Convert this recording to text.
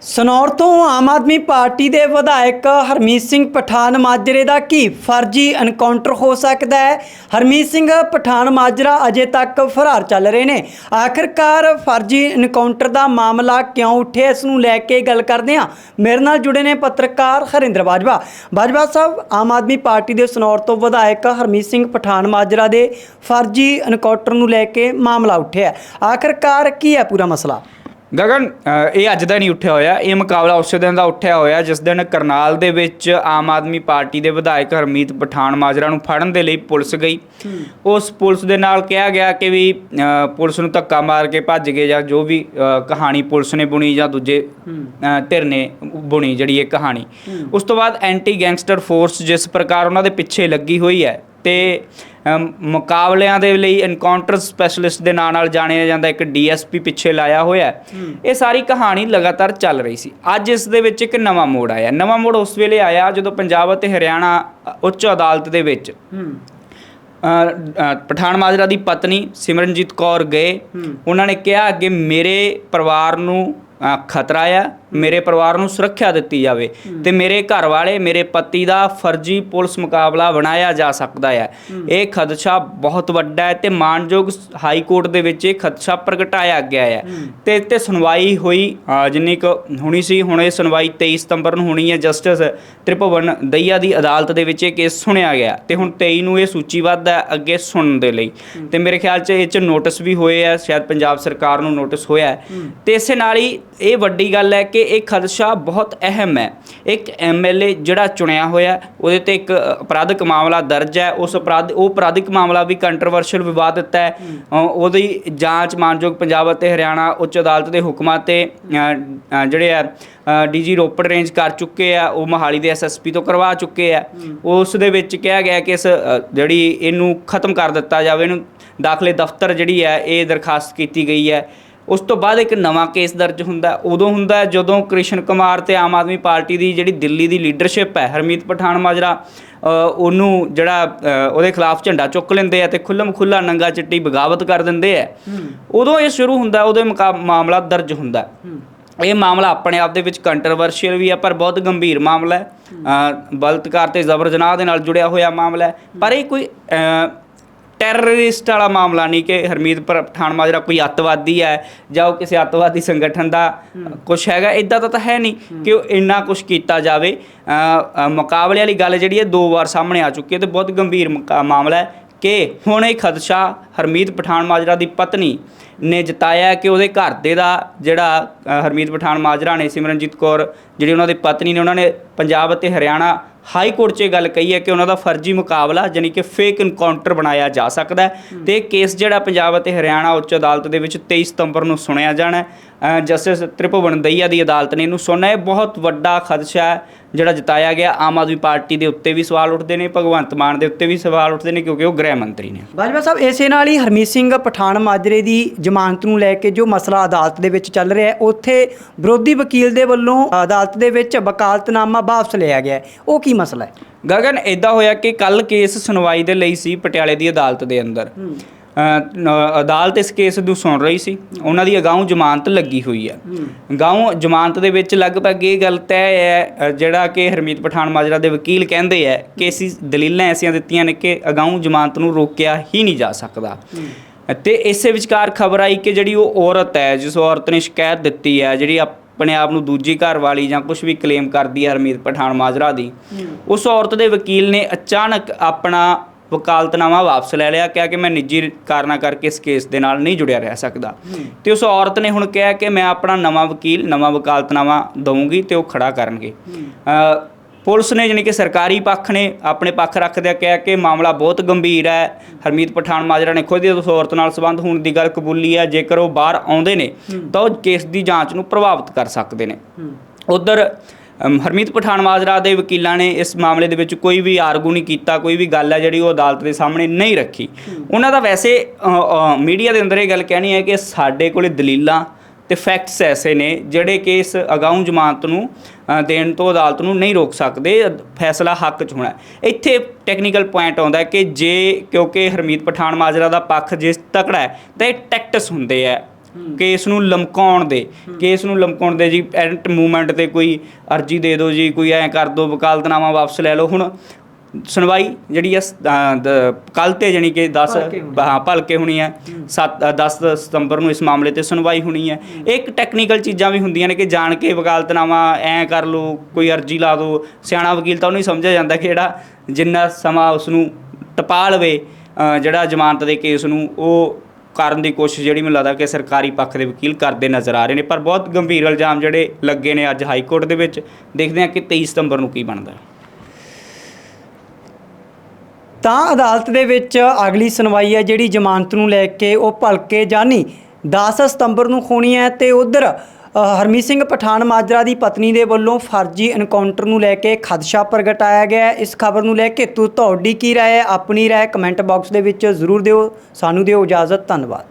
ਸਨੌਰ ਤੋਂ ਆਮ ਆਦਮੀ ਪਾਰਟੀ ਦੇ ਵਿਧਾਇਕ ਹਰਮੀਤ ਸਿੰਘ ਪਠਾਨ ਮਾਜਰੇ ਦਾ ਕੀ ਫਰਜ਼ੀ ਐਨਕਾਊਂਟਰ ਹੋ ਸਕਦਾ ਹੈ? ਹਰਮੀਤ ਸਿੰਘ ਪਠਾਨ ਮਾਜਰਾ ਅਜੇ ਤੱਕ ਫਰਾਰ ਚੱਲ ਰਹੇ ਨੇ। ਆਖਿਰਕਾਰ ਫਰਜ਼ੀ ਐਨਕਾਊਂਟਰ ਦਾ ਮਾਮਲਾ ਕਿਉਂ ਉੱਠਿਆ ਇਸ ਨੂੰ ਲੈ ਕੇ ਗੱਲ ਕਰਦੇ ਹਾਂ। ਮੇਰੇ ਨਾਲ ਜੁੜੇ ਨੇ ਪੱਤਰਕਾਰ ਹਰਿੰਦਰ ਬਾਜਵਾ। ਬਾਜਵਾ ਸਾਹਿਬ, ਆਮ ਆਦਮੀ ਪਾਰਟੀ ਦੇ ਸਨੌਰ ਤੋਂ ਵਿਧਾਇਕ ਹਰਮੀਤ ਸਿੰਘ ਪਠਾਨ ਮਾਜਰਾ ਦੇ ਫਰਜ਼ੀ ਐਨਕਾਊਂਟਰ ਨੂੰ ਲੈ ਕੇ ਮਾਮਲਾ ਉੱਠਿਆ ਹੈ। ਆਖਿਰਕਾਰ ਕੀ ਹੈ ਪੂਰਾ ਮਸਲਾ? ਗਗਨ ਇਹ ਅੱਜ ਦਾ ਨਹੀਂ ਉੱਠਿਆ ਹੋਇਆ। ਇਹ ਮੁਕਾਬਲਾ ਉਸੇ ਦਿਨ ਦਾ ਉੱਠਿਆ ਹੋਇਆ ਜਿਸ ਦਿਨ ਕਰਨਾਲ ਦੇ ਵਿੱਚ ਆਮ ਆਦਮੀ ਪਾਰਟੀ ਦੇ ਵਿਧਾਇਕ ਹਰਮੀਤ ਪਠਾਨ ਮਾਜਰਾ ਨੂੰ ਫੜਨ ਦੇ ਲਈ ਪੁਲਿਸ ਗਈ। ਉਸ ਪੁਲਿਸ ਦੇ ਨਾਲ ਕਿਹਾ ਗਿਆ ਕਿ ਵੀ ਪੁਲਿਸ ਨੂੰ ਧੱਕਾ ਮਾਰ ਕੇ ਭੱਜ ਗਏ ਜਾਂ ਜੋ ਵੀ ਕਹਾਣੀ ਪੁਲਿਸ ਨੇ ਬੁਣੀ ਜਾਂ ਦੂਜੇ ਧਿਰ ਨੇ ਬੁਣੀ ਜਿਹੜੀ ਇਹ ਕਹਾਣੀ। ਉਸ ਤੋਂ ਬਾਅਦ ਐਂਟੀ ਗੈਂਗਸਟਰ ਫੋਰਸ ਜਿਸ ਪ੍ਰਕਾਰ ਉਹਨਾਂ ਦੇ ਪਿੱਛੇ ਲੱਗੀ ਹੋਈ ਹੈ ਤੇ ਮੁਕਾਬਲਿਆਂ ਦੇ ਲਈ ਐਨਕਾਊਂਟਰ ਸਪੈਸ਼ਲਿਸਟ ਦੇ ਨਾਂ ਨਾਲ ਜਾਣਿਆ ਜਾਂਦਾ ਇੱਕ ਡੀਐਸਪੀ ਪਿੱਛੇ ਲਾਇਆ ਹੋਇਆ। ਇਹ ਸਾਰੀ ਕਹਾਣੀ ਲਗਾਤਾਰ ਚੱਲ ਰਹੀ ਸੀ। ਅੱਜ ਇਸ ਦੇ ਵਿੱਚ ਇੱਕ ਨਵਾਂ ਮੋੜ ਆਇਆ। ਨਵਾਂ ਮੋੜ ਉਸ ਵੇਲੇ ਆਇਆ ਜਦੋਂ ਪੰਜਾਬ ਅਤੇ ਹਰਿਆਣਾ ਉੱਚ ਅਦਾਲਤ ਦੇ ਵਿੱਚ ਪਠਾਨ ਮਾਜਰਾ ਦੀ ਪਤਨੀ ਸਿਮਰਨਜੀਤ ਕੌਰ ਗਏ। ਉਹਨਾਂ ਨੇ ਕਿਹਾ ਕਿ ਮੇਰੇ ਪਰਿਵਾਰ ਨੂੰ ਖਤਰਾ ਆ ਮੇਰੇ ਪਰਿਵਾਰ ਨੂੰ ਸੁਰੱਖਿਆ ਦਿੱਤੀ ਜਾਵੇ ਤੇ ਮੇਰੇ ਘਰ ਵਾਲੇ ਮੇਰੇ ਪਤੀ ਦਾ ਫਰਜ਼ੀ ਪੁਲਿਸ ਮੁਕਾਬਲਾ ਬਣਾਇਆ ਜਾ ਸਕਦਾ ਹੈ। ਇਹ ਖਦਸ਼ਾ ਬਹੁਤ ਵੱਡਾ ਹੈ ਤੇ ਮਾਨਯੋਗ ਹਾਈ ਕੋਰਟ ਦੇ ਵਿੱਚ ਇਹ ਖਦਸ਼ਾ ਪ੍ਰਗਟਾਇਆ ਗਿਆ ਹੈ। ਤੇ ਤੇ ਸੁਣਵਾਈ ਹੋਈ ਜਿੰਨੀ ਕੁ ਹੋਣੀ ਸੀ ਹੁਣ ਇਹ ਸੁਣਵਾਈ 23 ਸਤੰਬਰ ਨੂੰ ਹੋਣੀ ਹੈ। ਜਸਟਿਸ ਤ੍ਰਿਪਵਨ ਦਈਆ ਦੀ ਅਦਾਲਤ ਦੇ ਵਿੱਚ ਇਹ ਕੇਸ ਸੁਣਿਆ ਗਿਆ ਤੇ ਹੁਣ 23 ਨੂੰ ਇਹ ਸੂਚੀਬੱਧ ਹੈ ਅੱਗੇ ਸੁਣਨ ਦੇ ਲਈ। ਤੇ ਮੇਰੇ ਖਿਆਲ 'ਚ ਇਹ 'ਚ ਨੋਟਿਸ ਵੀ ਹੋਏ ਆ ਸ਼ਾਇਦ ਪੰਜਾਬ ਸਰਕਾਰ ਨੂੰ ਨੋਟਿਸ ਹੋਇਆ ਤੇ ਇਸੇ ਨਾਲ ਹੀ ਇਹ ਵੱਡੀ ਗੱਲ ਹੈ ਕਿ ਇਹ ਖਦਸ਼ਾ ਬਹੁਤ ਅਹਿਮ ਹੈ। ਇੱਕ ਐਮਐਲਏ ਜਿਹੜਾ ਚੁਣਿਆ ਹੋਇਆ ਉਹਦੇ ਤੇ ਇੱਕ ਅਪਰਾਧਿਕ ਮਾਮਲਾ ਦਰਜ ਹੈ। ਉਸ ਅਪਰਾਧ ਉਹ ਅਪਰਾਧਿਕ ਮਾਮਲਾ ਵੀ ਕੰਟਰੋਵਰਸ਼ੀਅਲ ਵਿਵਾਦਿਤ ਹੈ। ਉਹਦੀ ਜਾਂਚ ਮਾਨਯੋਗ ਪੰਜਾਬ ਅਤੇ ਹਰਿਆਣਾ ਉੱਚ ਅਦਾਲਤ ਦੇ ਹੁਕਮਾਂ ਤੇ ਅ, ਅ, ਜਿਹੜੇ ਆ ਡੀਜੀ ਰੋਪੜ ਰੇਂਜ ਕਰ ਚੁੱਕੇ ਆ। ਉਹ ਮੋਹਾਲੀ ਦੇ ਐਸਐਸਪੀ ਤੋਂ ਕਰਵਾ ਚੁੱਕੇ ਆ। ਉਸ ਦੇ ਵਿੱਚ ਕਿਹਾ ਗਿਆ ਕਿ ਇਸ ਜਿਹੜੀ ਇਹਨੂੰ ਖਤਮ ਕਰ ਦਿੱਤਾ ਜਾਵੇ ਇਹਨੂੰ ਦਾਖਲੇ ਦਫ਼ਤਰ ਜਿਹੜੀ ਹੈ ਇਹ ਦਰਖਾਸਤ ਕੀਤੀ ਗਈ ਹੈ। ਉਸ ਤੋਂ ਬਾਅਦ ਇੱਕ ਨਵਾਂ ਕੇਸ ਦਰਜ ਹੁੰਦਾ। ਉਦੋਂ ਹੁੰਦਾ ਜਦੋਂ ਕ੍ਰਿਸ਼ਨ ਕੁਮਾਰ ਤੇ ਆਮ ਆਦਮੀ ਪਾਰਟੀ ਦੀ ਜਿਹੜੀ ਦਿੱਲੀ ਦੀ ਲੀਡਰਸ਼ਿਪ ਹੈ ਹਰਮੀਤ ਪਠਾਨ ਮਾਜਰਾ ਉਹਨੂੰ ਜਿਹੜਾ ਉਹਦੇ ਖਿਲਾਫ ਝੰਡਾ ਚੁੱਕ ਲੈਂਦੇ ਆ ਤੇ ਖੁੱਲਮ ਖੁੱਲਾ ਨੰਗਾ ਚਿੱਟੀ ਬਗਾਵਤ ਕਰ ਦਿੰਦੇ ਆ। ਉਦੋਂ ਇਹ ਸ਼ੁਰੂ ਹੁੰਦਾ ਉਹਦੇ ਮਾਮਲਾ ਦਰਜ ਹੁੰਦਾ। ਇਹ ਮਾਮਲਾ ਆਪਣੇ ਆਪ ਦੇ ਵਿੱਚ ਕੰਟਰੋਵਰਸ਼ੀਅਲ ਵੀ ਹੈ ਪਰ ਬਹੁਤ ਗੰਭੀਰ ਮਾਮਲਾ ਹੈ। ਬਲਤਕਾਰ ਤੇ ਜ਼ਬਰ ਜਨਾਹ ਦੇ ਨਾਲ ਜੁੜਿਆ ਹੋਇਆ ਮਾਮਲਾ ਹੈ। ਪਰ ਇਹ ਕੋਈ ਟੈਰਰਿਸਟ ਵਾਲਾ ਮਾਮਲਾ ਨਹੀਂ ਕਿ ਹਰਮੀਤ ਪਰ- ਪਠਾਨ ਮਾਜਰਾ ਕੋਈ ਅੱਤਵਾਦੀ ਹੈ ਜਾਂ ਉਹ ਕਿਸੇ ਅੱਤਵਾਦੀ ਸੰਗਠਨ ਦਾ ਕੁਝ ਹੈਗਾ ਇਦਾਂ ਦਾ ਤਾਂ ਹੈ ਨਹੀਂ ਕਿ ਉਹ ਇੰਨਾ ਕੁਝ ਕੀਤਾ ਜਾਵੇ। ਅ, ਮੁਕਾਬਲੇ ਵਾਲੀ ਗੱਲ ਜਿਹੜੀ ਹੈ ਦੋ ਵਾਰ ਸਾਹਮਣੇ ਆ ਚੁੱਕੀ ਹੈ ਤੇ ਬਹੁਤ ਗੰਭੀਰ ਮਾਮਲਾ ਹੈ। ਕਿ ਹੁਣ ਇਹ ਖਦਸ਼ਾ ਹਰਮੀਤ ਪਠਾਨ ਮਾਜਰਾ ਦੀ ਪਤਨੀ ਨੇ ਜਤਾਇਆ ਕਿ ਉਹਦੇ ਘਰ ਦੇ ਦਾ ਜਿਹੜਾ ਹਰਮੀਤ ਪਠਾਨ ਮਾਜਰਾ ਨੇ ਸਿਮਰਨਜੀਤ ਕੌਰ, ਜਿਹੜੀ ਉਹਨਾਂ ਦੀ ਪਤਨੀ ਨੇ, ਉਹਨਾਂ ਨੇ ਪੰਜਾਬ ਅਤੇ ਹਰਿਆਣਾ ਹਾਈ ਕੋਰਟ 'ਚ ਇਹ ਗੱਲ ਕਹੀ ਹੈ ਕਿ ਉਹਨਾਂ ਦਾ ਫਰਜ਼ੀ ਮੁਕਾਬਲਾ ਜਾਨੀ ਕਿ ਫੇਕ ਇਨਕਾਊਂਟਰ ਬਣਾਇਆ ਜਾ ਸਕਦਾ ਹੈ ਤੇ ਇਹ ਕੇਸ ਜਿਹੜਾ ਪੰਜਾਬ ਅਤੇ ਹਰਿਆਣਾ ਉੱਚ ਅਦਾਲਤ ਦੇ ਵਿੱਚ 23 ਸਤੰਬਰ ਨੂੰ ਸੁਣਿਆ ਜਾਣਾ ਜਸਟਿਸ ਤ੍ਰਿਪਵਨ ਦਈਆ ਦੀ ਅਦਾਲਤ ਨੇ ਇਹਨੂੰ ਸੁਣਨਾ ਹੈ ਬਹੁਤ ਵੱਡਾ ਖਦਸ਼ਾ ਹੈ। ਜਿਹੜਾ ਜਤਾਇਆ ਗਿਆ ਆਮ ਆਦਮੀ ਪਾਰਟੀ ਦੇ ਉੱਤੇ ਵੀ ਸਵਾਲ ਉੱਠਦੇ ਨੇ ਭਗਵੰਤ ਮਾਨ ਦੇ ਉੱਤੇ ਵੀ ਸਵਾਲ ਉੱਠਦੇ ਨੇ ਕਿਉਂਕਿ ਉਹ ਗ੍ਰਹਿ ਮੰਤਰੀ ਨੇ। ਬਾਜਵਾ ਸਾਹਿਬ ਇਸੇ ਨਾਲ ਹੀ ਹਰਮੀਤ ਸਿੰਘ ਪਠਾਨ ਮਾਜਰੇ ਦੀ ਜ਼ਮਾਨਤ ਨੂੰ ਲੈ ਕੇ ਜੋ ਮਸਲਾ ਅਦਾਲਤ ਦੇ ਵਿੱਚ ਚੱਲ ਰਿਹਾ ਹੈ ਉੱਥੇ ਵਿਰੋਧੀ ਵਕੀਲ ਦੇ ਵੱਲੋਂ ਅਦਾਲਤ ਦੇ ਵਿੱਚ ਵਕਾਲਤਨਾਮਾ ਵਾਪਸ ਲਿਆ ਗਿਆ ਉਹ ਕੀ ਮਸਲਾ ਹੈ? ਗਗਨ ਇਦਾਂ ਹੋਇਆ ਕਿ ਕੱਲ ਕੇਸ ਸੁਣਵਾਈ ਦੇ ਲਈ ਸੀ ਪਟਿਆਲੇ ਦੀ ਅਦਾਲਤ ਦੇ ਅੰਦਰ। ਅਦਾਲਤ ਇਸ ਕੇਸ ਨੂੰ ਸੁਣ ਰਹੀ ਸੀ। ਉਹਨਾਂ ਦੀ ਅਗਾਊਂ ਜ਼ਮਾਨਤ ਲੱਗੀ ਹੋਈ ਹੈ। ਅਗਾਊਂ ਜ਼ਮਾਨਤ ਦੇ ਵਿੱਚ ਲਗਭਗ ਇਹ ਗੱਲ ਤੈਅ ਹੈ ਜਿਹੜਾ ਕਿ ਹਰਮੀਤ ਪਠਾਨ ਮਾਜਰਾ ਦੇ ਵਕੀਲ ਕਹਿੰਦੇ ਹੈ ਕਿ ਅਸੀਂ ਦਲੀਲਾਂ ਐਸੀਆਂ ਦਿੱਤੀਆਂ ਨੇ ਕਿ ਅਗਾਊਂ ਜ਼ਮਾਨਤ ਨੂੰ ਰੋਕਿਆ ਹੀ ਨਹੀਂ ਜਾ ਸਕਦਾ। ਤੇ ਇਸੇ ਵਿਚਕਾਰ ਖਬਰ ਆਈ ਕਿ ਜਿਹੜੀ ਉਹ ਔਰਤ ਹੈ ਜਿਸ ਔਰਤ ਨੇ ਸ਼ਿਕਾਇਤ ਦਿੱਤੀ ਹੈ ਜਿਹੜੀ ਆਪਣੇ ਆਪ ਨੂੰ ਦੂਜੀ ਘਰ ਵਾਲੀ ਜਾਂ ਕੁਝ ਵੀ ਕਲੇਮ ਕਰਦੀ ਹੈ ਹਰਮੀਤ ਪਠਾਨ ਮਾਜਰਾ ਦੀ ਉਸ ਔਰਤ ਦੇ ਵਕੀਲ ਨੇ ਅਚਾਨਕ ਆਪਣਾ ਵਕਾਲਤਨਾਮਾ ਵਾਪਸ ਲੈ ਲਿਆ ਕਿਹਾ ਕਿ ਮੈਂ ਨਿੱਜੀ ਕਾਰਨਾਂ ਕਰਕੇ ਇਸ ਕੇਸ ਦੇ ਨਾਲ ਨਹੀਂ ਜੁੜਿਆ ਰਹਿ ਸਕਦਾ। ਤੇ ਉਸ ਔਰਤ ਨੇ ਹੁਣ ਕਿਹਾ ਕਿ ਮੈਂ ਆਪਣਾ ਨਵਾਂ ਵਕੀਲ ਨਵਾਂ ਵਕਾਲਤਨਾਮਾ ਦਵਾਂਗੀ ਤੇ ਉਹ ਖੜਾ ਕਰਨਗੇ। ਪੁਲਿਸ ਨੇ ਜਾਣੀ ਕਿ ਸਰਕਾਰੀ ਪੱਖ ਨੇ ਆਪਣੇ ਪੱਖ ਰੱਖਦਿਆਂ ਕਿਹਾ ਕਿ ਮਾਮਲਾ ਬਹੁਤ ਗੰਭੀਰ ਹੈ। ਹਰਮੀਤ ਪਠਾਨ ਮਾਜਰਾ ਨੇ ਖੁਦ ਹੀ ਉਸ ਔਰਤ ਨਾਲ ਸੰਬੰਧ ਹੋਣ ਦੀ ਗੱਲ ਕਬੂਲੀ ਹੈ। ਜੇਕਰ ਉਹ ਬਾਹਰ ਆਉਂਦੇ ਨੇ ਤਾਂ ਉਹ ਕੇਸ ਦੀ ਜਾਂਚ ਨੂੰ ਪ੍ਰਭਾਵਿਤ ਕਰ ਸਕਦੇ ਨੇ। ਉਧਰ ਹਰਮੀਤ ਪਠਾਨ ਮਾਜਰਾ ਦੇ ਵਕੀਲਾਂ ਨੇ ਇਸ ਮਾਮਲੇ ਦੇ ਵਿੱਚ ਕੋਈ ਵੀ ਆਰਗੂ ਨਹੀਂ ਕੀਤਾ ਕੋਈ ਵੀ ਗੱਲ ਹੈ ਜਿਹੜੀ ਉਹ ਅਦਾਲਤ ਦੇ ਸਾਹਮਣੇ ਨਹੀਂ ਰੱਖੀ। ਉਹਨਾਂ ਦਾ ਵੈਸੇ ਮੀਡੀਆ ਦੇ ਅੰਦਰ ਇਹ ਗੱਲ ਕਹਿਣੀ ਹੈ ਕਿ ਸਾਡੇ ਕੋਲੇ ਦਲੀਲਾਂ ਤੇ ਫੈਕਟਸ ਐਸੇ ਨੇ ਜਿਹੜੇ ਕਿ ਇਸ ਅਗਾਊਂ ਜ਼ਮਾਨਤ ਨੂੰ ਦੇਣ ਤੋਂ ਅਦਾਲਤ ਨੂੰ ਨਹੀਂ ਰੋਕ ਸਕਦੇ। ਫੈਸਲਾ ਹੱਕ 'ਚ ਹੋਣਾ। ਇੱਥੇ ਟੈਕਨੀਕਲ ਪੁਆਇੰਟ ਆਉਂਦਾ ਹੈ ਕਿ ਜੇ ਕਿਉਂਕਿ ਹਰਮੀਤ ਪਠਾਨ ਮਾਜਰਾ ਦਾ ਪੱਖ ਜੇ ਤਕੜਾ ਹੈ ਤਾਂ ਇਹ ਟੈਕਟਸ ਹੁੰਦੇ ਆ ਕੇਸ ਨੂੰ ਲਮਕਾਉਣ ਦੇ ਕੇਸ ਨੂੰ ਲਮਕਾਉਣ ਦੇ ਜੀ ਐਂਟ ਮੂਵਮੈਂਟ ਤੇ ਕੋਈ ਅਰਜੀ ਦੇ ਦਿਓ ਜੀ ਕੋਈ ਐਂ ਕਰ ਦਿਓ ਵਕਾਲਤਨਾਮਾ ਵਾਪਸ ਲੈ ਲਓ। ਹੁਣ ਸੁਣਵਾਈ ਜਿਹੜੀ ਆ ਕੱਲ ਤੇ ਜਾਣੀ ਕਿ 10 ਭਲਕੇ ਹੋਣੀ। ਹਾਂ ਭਲਕੇ ਹੋਣੀ ਹੈ। 7 10 ਸਤੰਬਰ ਨੂੰ ਇਸ ਮਾਮਲੇ ਤੇ ਸੁਣਵਾਈ ਹੋਣੀ ਹੈ। ਇੱਕ ਟੈਕਨੀਕਲ ਚੀਜ਼ਾਂ ਵੀ ਹੁੰਦੀਆਂ ਨੇ ਕਿ ਜਾਣ ਕੇ ਵਕਾਲਤਨਾਮਾ ਐਂ ਕਰ ਲਓ ਕੋਈ ਅਰਜੀ ਲਾ ਦਿਓ। ਸਿਆਣਾ ਵਕੀਲ ਤਾਂ ਉਹਨੂੰ ਹੀ ਸਮਝਿਆ ਜਾਂਦਾ ਕਿ ਜਿਹੜਾ ਜਿੰਨਾ ਸਮਾਂ ਉਸ ਨੂੰ ਟਪਾ ਲਵੇ ਜਿਹੜਾ ਜ਼ਮਾਨਤ ਦੇ ਕੇਸ ਨੂੰ ਉਹ ਕਰਨ ਦੀ ਕੋਸ਼ਿਸ਼ ਜਿਹੜੀ ਮੈਨੂੰ ਲੱਗਦਾ ਕਿ ਸਰਕਾਰੀ ਪੱਖ ਦੇ ਵਕੀਲ ਕਰਦੇ ਨਜ਼ਰ ਆ ਰਹੇ ਨੇ, ਪਰ ਬਹੁਤ ਗੰਭੀਰ ਇਲਜ਼ਾਮ ਜਿਹੜੇ ਲੱਗੇ ਨੇ ਅੱਜ ਹਾਈ ਕੋਰਟ ਦੇ ਵਿੱਚ, ਦੇਖਦੇ ਹਾਂ ਕਿ 23 ਸਤੰਬਰ ਨੂੰ ਕੀ ਬਣਦਾ ਤਾਂ ਅਦਾਲਤ ਦੇ ਵਿੱਚ ਅਗਲੀ ਸੁਣਵਾਈ ਹੈ ਜਿਹੜੀ ਜ਼ਮਾਨਤ ਨੂੰ ਲੈ ਕੇ ਉਹ ਭਲਕੇ ਜਾਨੀ। 10 ਸਤੰਬਰ ਨੂੰ ਹੋਣੀ ਹੈ ਤੇ ਉਧਰ ਹਰਮੀਤ ਸਿੰਘ ਪਠਾਨ ਮਾਜਰਾ ਦੀ ਪਤਨੀ ਦੇ ਵੱਲੋਂ ਫਰਜ਼ੀ ਐਨਕਾਊਂਟਰ ਨੂੰ ਲੈ ਕੇ ਖਦਸ਼ਾ ਪ੍ਰਗਟਾਇਆ ਗਿਆ ਹੈ। ਇਸ ਖਬਰ ਨੂੰ ਲੈ ਕੇ ਤੂੰ ਤੁਹਾਡੀ ਕੀ ਰਾਏ ਹੈ? ਆਪਣੀ ਰਾਏ ਕਮੈਂਟ ਬਾਕਸ ਦੇ ਵਿੱਚ ਜ਼ਰੂਰ ਦਿਓ। ਸਾਨੂੰ ਦਿਓ ਇਜਾਜ਼ਤ। ਧੰਨਵਾਦ।